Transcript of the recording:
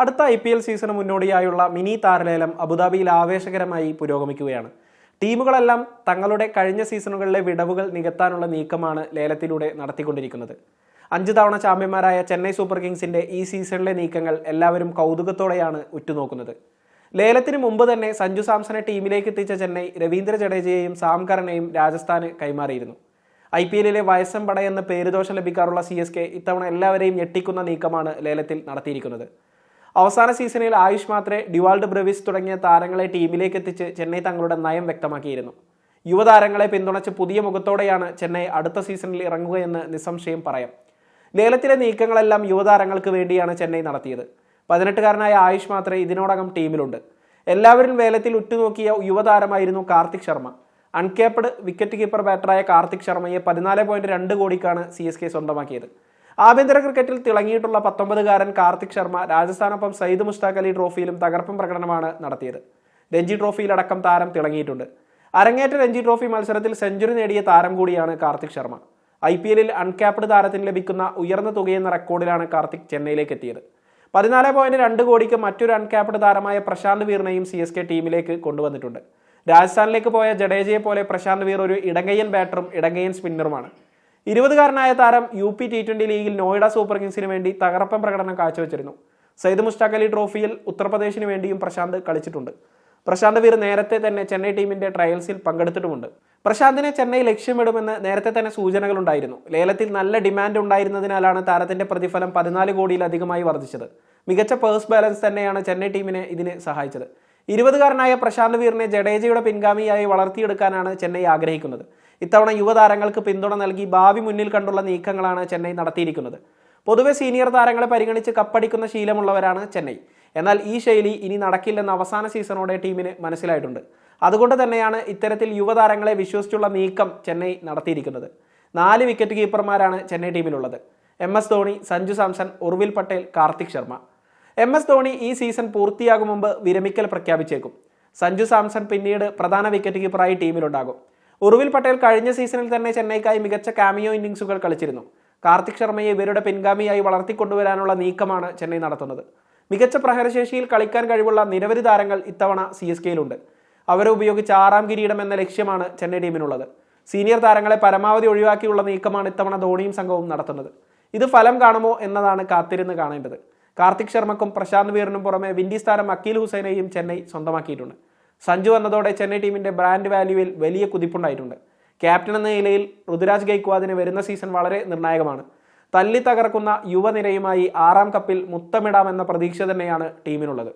അടുത്ത I P L season മുന്നോടിയായുള്ള mini താരലേലം അബുദാബിയിൽ ആവേശകരമായി പുരോഗമിക്കുകയാണ്. ടീമുകളെല്ലാം തങ്ങളുടെ കഴിഞ്ഞ സീസണുകളിലെ വിടവുകൾ നികത്താനുള്ള നീക്കമാണ് ലേലത്തിലൂടെ നടത്തിക്കൊണ്ടിരിക്കുന്നത്. അഞ്ച് തവണ ചാമ്പ്യന്മാരായ ചെന്നൈ സൂപ്പർ കിങ്സിന്റെ ഈ സീസണിലെ നീക്കങ്ങൾ എല്ലാവരും കൗതുകത്തോടെയാണ് ഉറ്റുനോക്കുന്നത്. ലേലത്തിന് മുമ്പ് തന്നെ സഞ്ജു സാംസനെ ടീമിലേക്ക് എത്തിച്ച ചെന്നൈ രവീന്ദ്ര ജഡേജയെയും സാം കറനെയും രാജസ്ഥാന് കൈമാറിയിരുന്നു. ഐ പി എല്ലിലെ വയസ്സം പട എന്ന പേരുദോഷം ലഭിക്കാറുള്ള സി എസ് കെ ഇത്തവണ എല്ലാവരെയും ഞെട്ടിക്കുന്ന നീക്കമാണ് ലേലത്തിൽ നടത്തിയിരിക്കുന്നത്. അവസാന സീസണിൽ ആയുഷ് മാത്രേ ഡിവാൾഡ് ബ്രവിസ് തുടങ്ങിയ താരങ്ങളെ ടീമിലേക്ക് എത്തിച്ച് ചെന്നൈ തങ്ങളുടെ നയം വ്യക്തമാക്കിയിരുന്നു. യുവതാരങ്ങളെ പിന്തുണച്ച് പുതിയ മുഖത്തോടെയാണ് ചെന്നൈ അടുത്ത സീസണിൽ ഇറങ്ങുകയെന്ന് നിസ്സംശയം പറയാം. ലേലത്തിലെ നീക്കങ്ങളെല്ലാം യുവതാരങ്ങൾക്ക് വേണ്ടിയാണ് ചെന്നൈ നടത്തിയത്. പതിനെട്ടുകാരനായ ആയുഷ് മാത്രേ ഇതിനോടകം ടീമിലുണ്ട്. എല്ലാവരും വേലത്തിൽ ഉറ്റുനോക്കിയ യുവതാരമായിരുന്നു Karthik Sharma. Uncapped wicket keeper ബാറ്ററായ Karthik ശർമ്മയെ പതിനാല് പോയിന്റ് രണ്ട് കോടിക്കാണ് സി എസ് കെ സ്വന്തമാക്കിയത്. ആഭ്യന്തര ക്രിക്കറ്റിൽ തിളങ്ങിയിട്ടുള്ള പത്തൊമ്പതുകാരൻ കാർത്തിക് ശർമ്മ രാജസ്ഥാനൊപ്പം സയ്യിദ് മുഷ്താഖ് അലി ട്രോഫിയിലും തകർപ്പൻ പ്രകടനമാണ് നടത്തിയത്. രഞ്ജി ട്രോഫിയിലടക്കം താരം തിളങ്ങിയിട്ടുണ്ട്. അരങ്ങേറ്റ രഞ്ജി ട്രോഫി മത്സരത്തിൽ സെഞ്ചുറി നേടിയ താരം കൂടിയാണ് കാർത്തിക് ശർമ്മ. ഐ പി എല്ലിൽ അൺക്യാപ്ഡ് താരത്തിന് ലഭിക്കുന്ന ഉയർന്ന തുകയെന്ന റെക്കോർഡിലാണ് കാർത്തിക് ചെന്നൈയിലേക്ക് എത്തിയത് പതിനാല് പോയിന്റ് രണ്ട് കോടിക്ക് മറ്റൊരു അൺക്യാപ്ഡ് താരമായ പ്രശാന്ത് വീറിനെയും സി എസ് കെ ടീമിലേക്ക് കൊണ്ടുവന്നിട്ടുണ്ട്. രാജസ്ഥാനിലേക്ക് പോയ ജഡേജയെ പോലെ പ്രശാന്ത് വീർ ഒരു ഇടങ്കയ്യൻ ബാറ്ററും ഇടങ്കയ്യൻ സ്പിന്നറുമാണ്. ഇരുപതുകാരനായ താരം യു പി ടി ട്വന്റി ലീഗിൽ നോയിഡ സൂപ്പർ കിങ്സിന് വേണ്ടി തകർപ്പൻ പ്രകടനം കാഴ്ചവെച്ചിരുന്നു. സയ്യിദ് മുഷ്താഖ് അലി ട്രോഫിയിൽ ഉത്തർപ്രദേശിന് വേണ്ടിയും പ്രശാന്ത് കളിച്ചിട്ടുണ്ട്. പ്രശാന്ത് വീർ നേരത്തെ തന്നെ ചെന്നൈ ടീമിന്റെ ട്രയൽസിൽ പങ്കെടുത്തിട്ടുമുണ്ട്. പ്രശാന്തിനെ ചെന്നൈ ലക്ഷ്യമിടുമെന്ന് നേരത്തെ തന്നെ സൂചനകളുണ്ടായിരുന്നു. ലേലത്തിൽ നല്ല ഡിമാൻഡ് ഉണ്ടായിരുന്നതിനാലാണ് താരത്തിന്റെ പ്രതിഫലം പതിനാല് കോടിയിലധികമായി വർദ്ധിച്ചത്. മികച്ച പേഴ്സ് ബാലൻസ് തന്നെയാണ് ചെന്നൈ ടീമിനെ ഇതിനെ സഹായിച്ചത്. ഇരുപതുകാരനായ പ്രശാന്ത് വീറിനെ ജഡേജയുടെ പിൻഗാമിയായി വളർത്തിയെടുക്കാനാണ് ചെന്നൈ ആഗ്രഹിക്കുന്നത്. ഇത്തവണ യുവതാരങ്ങൾക്ക് പിന്തുണ നൽകി ഭാവി മുന്നിൽ കണ്ടുള്ള നീക്കങ്ങളാണ് ചെന്നൈ നടത്തിയിരിക്കുന്നത്. പൊതുവെ സീനിയർ താരങ്ങളെ പരിഗണിച്ച് കപ്പടിക്കുന്ന ശീലമുള്ളവരാണ് ചെന്നൈ. എന്നാൽ ഈ ശൈലി ഇനി നടക്കില്ലെന്ന അവസാന സീസണോടെ ടീമിന് മനസ്സിലായിട്ടുണ്ട്. അതുകൊണ്ട് തന്നെയാണ് ഇത്തരത്തിൽ യുവതാരങ്ങളെ വിശ്വസിച്ചുള്ള നീക്കം ചെന്നൈ നടത്തിയിരിക്കുന്നത്. നാല് വിക്കറ്റ് കീപ്പർമാരാണ് Chennai ടീമിലുള്ളത്. M S Dhoni Sanju Samson Urvil Patel Karthik Sharma. M S Dhoni ഈ സീസൺ പൂർത്തിയാകും മുമ്പ് വിരമിക്കൽ പ്രഖ്യാപിച്ചേക്കും. സഞ്ജു സാംസൺ പിന്നീട് പ്രധാന വിക്കറ്റ് കീപ്പറായി ടീമിലുണ്ടാകും. ഉർവിൽ പട്ടേൽ കഴിഞ്ഞ സീസണിൽ തന്നെ ചെന്നൈക്കായി മികച്ച കാമിയോ ഇന്നിംഗ്സുകൾ കളിച്ചിരുന്നു. കാർത്തിക് ശർമ്മയെ ഇവരുടെ പിൻഗാമിയായി വളർത്തിക്കൊണ്ടുവരാനുള്ള നീക്കമാണ് ചെന്നൈ നടത്തുന്നത്. മികച്ച പ്രഹരശേഷിയിൽ കളിക്കാൻ കഴിവുള്ള നിരവധി താരങ്ങൾ ഇത്തവണ സി എസ് കെയിലുണ്ട്. അവരെ ഉപയോഗിച്ച് ആറാം കിരീടം എന്ന ലക്ഷ്യമാണ് ചെന്നൈ ടീമിനുള്ളത്. സീനിയർ താരങ്ങളെ പരമാവധി ഒഴിവാക്കിയുള്ള നീക്കമാണ് ഇത്തവണ ധോണിയും സംഘവും നടത്തുന്നത്. ഇത് ഫലം കാണുമോ എന്നതാണ് കാത്തിരുന്ന് കാണേണ്ടത്. കാർത്തിക് ശർമ്മക്കും പ്രശാന്ത് വീറിനും പുറമെ വിൻഡീസ് താരം അക്കീൽ ഹുസൈനെയും ചെന്നൈ സ്വന്തമാക്കിയിട്ടുണ്ട്. സഞ്ജു വന്നതോടെ ചെന്നൈ ടീമിന്റെ ബ്രാൻഡ് വാല്യൂവിൽ വലിയ കുതിപ്പുണ്ടായിട്ടുണ്ട്. ക്യാപ്റ്റൻ എന്ന നിലയിൽ ഋതുരാജ് ഗൈക്വാദിന് വരുന്ന സീസൺ വളരെ നിർണായകമാണ്. തല്ലി തകർക്കുന്ന യുവനിരയുമായി ആറാം കപ്പിൽ മുത്തമിടാമെന്ന പ്രതീക്ഷ തന്നെയാണ് ടീമിനുള്ളത്.